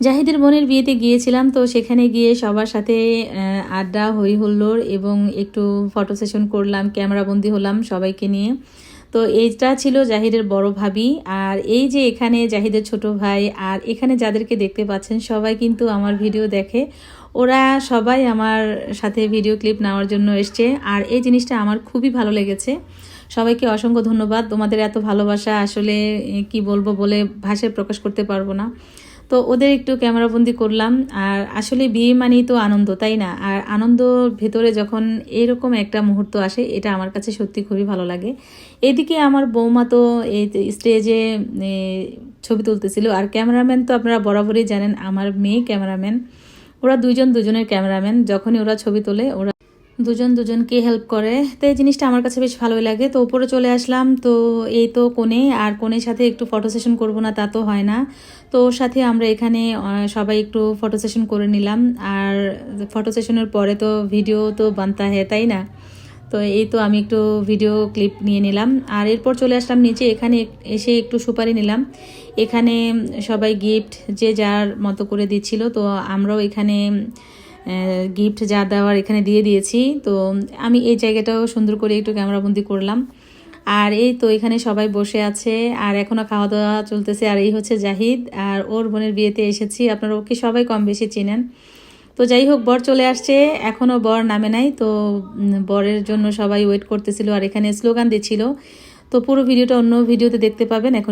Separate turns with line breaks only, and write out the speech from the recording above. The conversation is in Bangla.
জাহিদের বোনের বিয়েতে গিয়েছিলাম, তো সেখানে গিয়ে সবার সাথে আড্ডা হই হুল্লোড় এবং একটু ফটো সেশন করলাম ক্যামেরাবন্দি হলাম সবাইকে নিয়ে। তো এইটা ছিল জাহিদের বড় ভাবি। আর এই যে এখানে জাহিদের ছোট ভাই, আর এখানে যাদেরকে দেখতে পাচ্ছেন, সবাই কিন্তু আমার ভিডিও দেখে। ওরা সবাই আমার সাথে ভিডিও ক্লিপ নেওয়ার জন্য এসছে। আর এই জিনিসটা আমার খুবই ভালো লেগেছে। সবাইকে অসংখ্য ধন্যবাদ। তোমাদের এত ভালোবাসা আসলে কি বলব বলে ভাষায় প্রকাশ করতে পারব না। তো ওদের একটু ক্যামেরাবন্দি করলাম। আর আসলে বিয়ে মানেই তো আনন্দ, তাই না? আর আনন্দ ভেতরে যখন এরকম একটা মুহূর্ত আসে, এটা আমার কাছে সত্যি খুবই ভালো লাগে। এদিকে আমার বৌমা তো এই স্টেজে ছবি তুলতেছিল। আর ক্যামেরাম্যান তো আপনারা বরাবরই জানেন, আমার মেয়ে ক্যামেরাম্যান ওরা দুজন দুজনের ক্যামেরাম্যান যখনই ওরা ছবি তোলে, ওরা দুজন দুজনকে হেল্প করে। তো এই জিনিসটা আমার কাছে বেশ ভালোই লাগে। তো উপরে চলে আসলাম। তো এই তো কোণে। আর কোণের সাথে একটু ফটো সেশন করব না, তা তো হয় না। তো ওর সাথে আমরা এখানে সবাই একটু ফটো সেশন করে নিলাম। আর ফটো সেশনের পরে তো ভিডিও তো বানতা হয় তাই না? তো এই তো আমি একটু ভিডিও ক্লিপ নিয়ে নিলাম। আর এরপর চলে আসলাম নিচে। এখানে এসে একটু সুপারি নিলাম। এখানে সবাই গিফট যে যার মতো করে দিচ্ছিল। তো আমরাও এখানে গিফট যা দেওয়ার এখানে দিয়ে দিয়েছি। তো আমি এই জায়গাটাও সুন্দর করে একটু ক্যামেরাবন্দি করলাম। আর এই তো এখানে সবাই বসে আছে, আর এখনও খাওয়া দাওয়া চলতেছে, আর এই হচ্ছে জাহিদ, আর ওর বোনের বিয়েতে এসেছি। আপনারা ওকে সবাই কম বেশি চেনেন। তো যাই হোক, বর চলে আসছে এখনও বর নামে নাই, তো বরের জন্য সবাই ওয়েট করতেছিল, আর এখানে স্লোগান দিচ্ছিল। তো পুরো ভিডিওটা অন্য ভিডিওতে দেখতে পাবেন এখন